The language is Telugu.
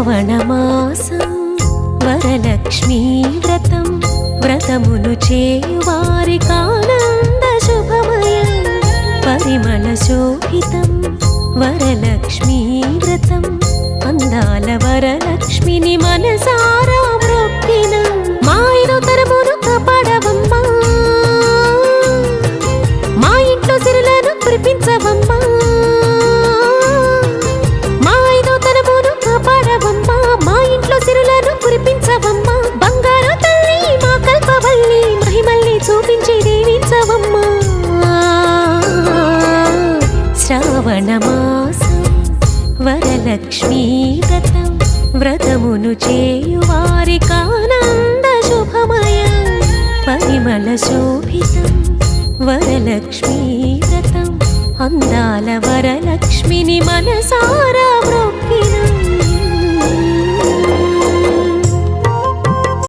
శ్రావణమాసం వరలక్ష్మీ వ్రతం వ్రతమును చేయువారి కానంద శుభమయం పరిమళ శోభితం వరలక్ష్మీ వ్రతం అందాల వరలక్ష్మిని మనసార కురిపించవమ్మా బంగారు తల్లి మా కల్పవల్లి మహిమల్ని చూపించి దీవించవమ్మా. శ్రావణమాస వరలక్ష్మీ వ్రతం వ్రతమును చేయువారి కానంద శుభమయం పరిమళ శోభితం వరలక్ష్మీ వ్రతం అందాల వరలక్ష్మిని మనసారా